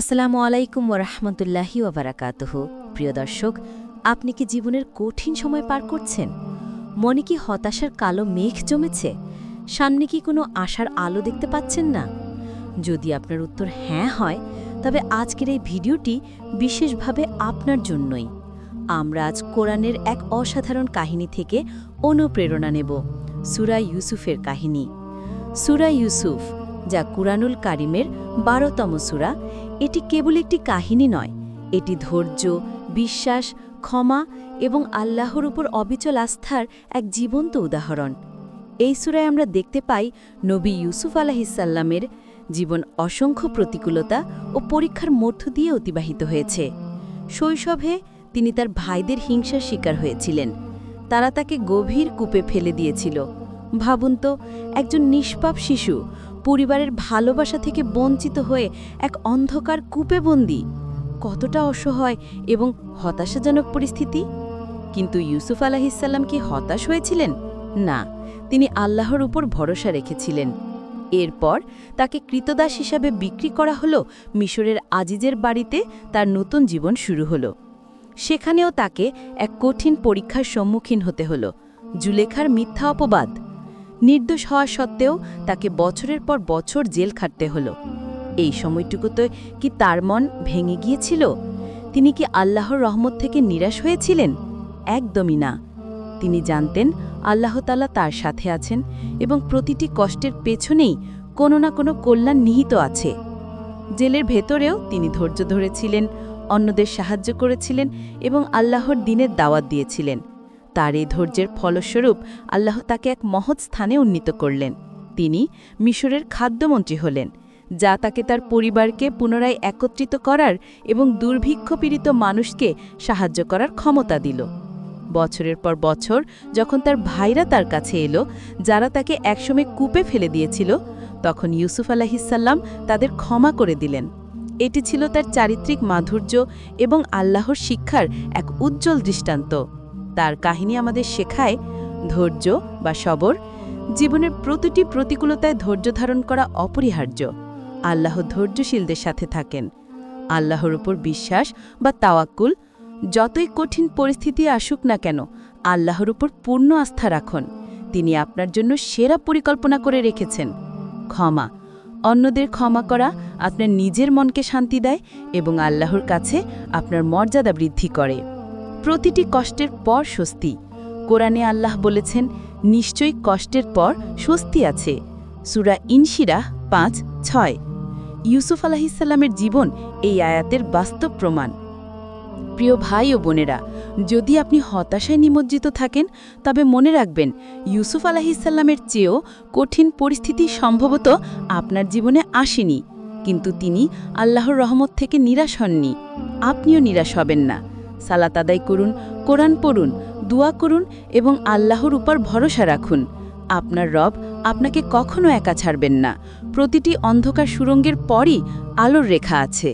আসসালামু আলাইকুম ওরহমতুল্লাহি ওবরাকাতহ প্রিয় দর্শক, আপনি কি জীবনের কঠিন সময় পার করছেন? মনে কি হতাশার কালো মেঘ জমেছে? সামনে কি কোনো আশার আলো দেখতে পাচ্ছেন না? যদি আপনার উত্তর হ্যাঁ হয়, তবে আজকের এই ভিডিওটি বিশেষভাবে আপনার জন্যই। আমরা আজ কোরআনের এক অসাধারণ কাহিনী থেকে অনুপ্রেরণা নেব, সুরা ইউসুফের কাহিনী। সুরা ইউসুফ যা কুরআনুল কারিমের বারোতম সুরা, এটি কেবল একটি কাহিনী নয়, এটি ধৈর্য, বিশ্বাস, ক্ষমা এবং আল্লাহর উপর অবিচল আস্থার এক জীবন্ত উদাহরণ। এই সুরায় আমরা দেখতে পাই নবী ইউসুফ আলাহিসাল্লামের জীবন অসংখ্য প্রতিকূলতা ও পরীক্ষার মধ্য দিয়ে অতিবাহিত হয়েছে। শৈশবে তিনি তার ভাইদের হিংসার শিকার হয়েছিলেন। তারা তাকে গভীর কূপে ফেলে দিয়েছিল। ভাবুন তো, একজন নিষ্পাপ শিশু পরিবারের ভালোবাসা থেকে বঞ্চিত হয়ে এক অন্ধকার কূপে বন্দী। কতটা অসহায় এবং হতাশাজনক পরিস্থিতি। কিন্তু ইউসুফ আলাহিসাল্লাম কি হতাশ হয়েছিলেন? না, তিনি আল্লাহর উপর ভরসা রেখেছিলেন। এরপর তাকে কৃতদাস হিসাবে বিক্রি করা হলো, মিশরের আজিজের বাড়িতে তার নতুন জীবন শুরু হলো। সেখানেও তাকে এক কঠিন পরীক্ষার সম্মুখীন হতে হলো। জুলেখার মিথ্যা অপবাদ নির্দোষ হওয়া সত্ত্বেও তাকে বছরের পর বছর জেল খাটতে হলো। এই সময়টুকুতে কি তার মন ভেঙে গিয়েছিল? তিনি কি আল্লাহর রহমত থেকে নিরাশ হয়েছিলেন? একদমই না। তিনি জানতেন আল্লাহতালা তার সাথে আছেন এবং প্রতিটি কষ্টের পেছনেই কোনো না কোনো কল্যাণ নিহিত আছে। জেলের ভেতরেও তিনি ধৈর্য ধরেছিলেন, অন্যদের সাহায্য করেছিলেন এবং আল্লাহর দিনের দাওয়াত দিয়েছিলেন। তার এই ধৈর্যের ফলস্বরূপ আল্লাহ তাকে এক মহৎ স্থানে উন্নীত করলেন। তিনি মিশরের খাদ্যমন্ত্রী হলেন, যা তাকে তার পরিবারকে পুনরায় একত্রিত করার এবং দুর্ভিক্ষপীড়িত মানুষকে সাহায্য করার ক্ষমতা দিল। বছরের পর বছর যখন তার ভাইরা তার কাছে এলো, যারা তাকে একসময় কূপে ফেলে দিয়েছিল, তখন ইউসুফ আলাহিসাল্লাম তাদের ক্ষমা করে দিলেন। এটি ছিল তার চারিত্রিক মাধুর্য এবং আল্লাহর শিক্ষার এক উজ্জ্বল দৃষ্টান্ত। তার কাহিনী আমাদের শেখায় ধৈর্য বা সবর। জীবনের প্রতিটি প্রতিকূলতায় ধৈর্য ধারণ করা অপরিহার্য। আল্লাহ ধৈর্যশীলদের সাথে থাকেন। আল্লাহর উপর বিশ্বাস বা তাওয়াক্কুল যতই কঠিন পরিস্থিতি আসুক না কেন, আল্লাহর উপর পূর্ণ আস্থা রাখুন। তিনি আপনার জন্য সেরা পরিকল্পনা করে রেখেছেন। ক্ষমা। অন্যদের ক্ষমা করা আপনার নিজের মনকে শান্তি দেয় এবং আল্লাহর কাছে আপনার মর্যাদা বৃদ্ধি করে। প্রতিটি কষ্টের পর স্বস্তি। কোরআনে আল্লাহ বলেছেন, নিশ্চয়ই কষ্টের পর স্বস্তি আছে। সুরা ইনশিরা পাঁচ, ছয়। ইউসুফ আলাহিসাল্লামের জীবন এই আয়াতের বাস্তব প্রমাণ। প্রিয় ভাই ও বোনেরা, যদি আপনি হতাশায় নিমজ্জিত থাকেন, তবে মনে রাখবেন, ইউসুফ আলাহিসাল্লামের চেয়েও কঠিন পরিস্থিতি সম্ভবত আপনার জীবনে আসেনি। কিন্তু তিনি আল্লাহর রহমত থেকে নিরাশ হননি। আপনিও নিরাশ হবেন না। সালাত আদায় করুন, কোরআন পড়ুন, দোয়া করুন এবং আল্লাহর উপর ভরসা রাখুন। আপনার রব আপনাকে কখনো একা ছাড়বেন না। প্রতিটি অন্ধকার সুরঙ্গের পরই আলোর রেখা আছে।